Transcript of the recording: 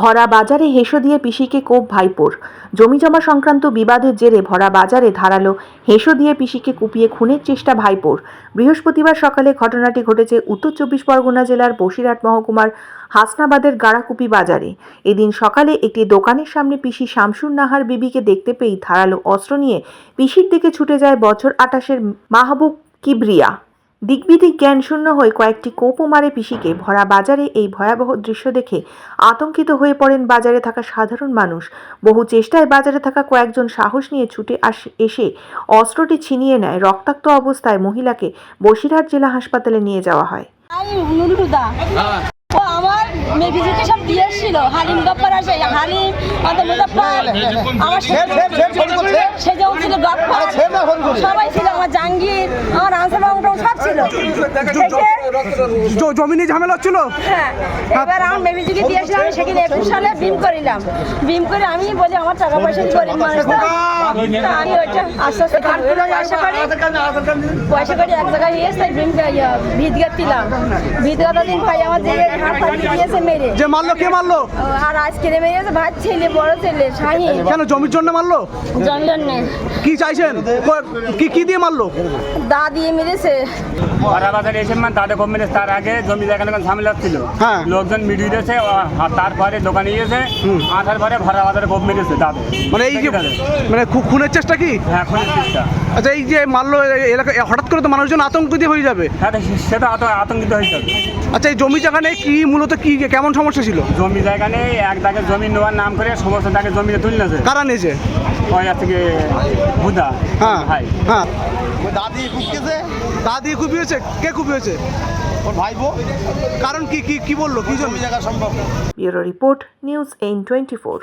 ভরা বাজারে হেসো দিয়ে পিসিকে কোপ ভাইপোর। জমিজমা সংক্রান্ত বিবাদের জেরে ভরা বাজারে ধারালো হেসো দিয়ে পিসিকে কুপিয়ে খুনের চেষ্টা ভাইপোর। বৃহস্পতিবার সকালে ঘটনাটি ঘটেছে উত্তর চব্বিশ পরগনা জেলার বসিরহাট মহকুমার হাসনাবাদের গাড়াকুপি বাজারে। এদিন সকালে একটি দোকানের সামনে পিসি শামসুর নাহার বিবিকে দেখতে পেয়ে ধারালো অস্ত্র নিয়ে পিসির দিকে ছুটে যায় বছর আটাশের মাহবুব কিবরিয়া। দিকবিদিক জ্ঞানশূন্য হয়ে কয়েকটি কোপও মারে পিসিকে ভরা বাজারে এই ভয়াবহ দৃশ্য দেখে আতঙ্কিত হয়ে পড়েন বাজারে থাকা সাধারণ মানুষ বহু চেষ্টায় বাজারে থাকা কয়েকজন সাহস নিয়ে ছুটে আস এসে অস্ত্রটি ছিনিয়ে নেয় রক্তাক্ত অবস্থায় মহিলাকে বসিরহাট জেলা হাসপাতালে নিয়ে যাওয়া হয় ও আমার সব দিয়ে এসেছিল হালিম গপ্পার আসে হালিম আমার সে যেমন ছিল গপ্পার সবাই ছিল আমার জাহাঙ্গীর আমার আনসার বাবু সব ছিল জমি নিয়ে ঝামেলা হচ্ছিল হ্যাঁ এবার আমার মেভিজিকে দিয়ে এসেছিলাম আমি সেখানে একুশ সালে বিম করিলাম বিম করে আমি বলি আমার টাকা পয়সা দিয়ে গরিব মানুষ তো আমি ওইটা আস্তে আস্তে পয়সা করি পয়সা করে এক জায়গায় নিয়ে এসে বিম ভিতগাত দিলাম ভিতগাতা দিন ভাই আমার যে দিয়েছে মেরে যে মারলো কে মারলো আর আজকে মেরেছে ভাই ছেলে বড় ছেলে শাহিন কেন জমির জন্য মারলো জনজনে কি চাইছেন ক- কি কি দিয়ে মারলো দা দিয়ে মেরেছে ভাড়া বাজারে এসে মানে তাদের কোম্পানি তার আগে জমি জায়গা ঝামেলা ছিল হ্যাঁ। লোকজন মিডিয়ে দিয়েছে আর তারপরে দোকানে গিয়েছে আসার পরে ভাড়া বাজারে কোপ মেরেছে তাদের। মানে এই যে মানে খুনের চেষ্টা কি? হ্যাঁ খুনের চেষ্টা। আচ্ছা এই যে মারলো এলাকা হঠাৎ করে তো মানুষজন আতঙ্কিত হয়ে যাবে। হ্যাঁ সেটা আতঙ্কিত হয়ে যাবে। আচ্ছা এই জমি জায়গা নেই কি মূলত কি কেমন সমস্যা ছিল? জমি জায়গা নেই এক দাগে জমি নেওয়ার নাম করে সমস্ত দাগে জমিতে তুললেছে কারা নিয়েছে? ওই আছে কি বুধা হ্যাঁ হ্যাঁ। দাদি কুপকেছে দাদি কুপিয়েছে কে কুপিয়েছে ওর ভাইবো কারণ কি কি কি বলল? কি জন্য? জায়গা সম্ভব। ব্যুরো রিপোর্ট নিউজ এইন টোয়েন্টি ফোর।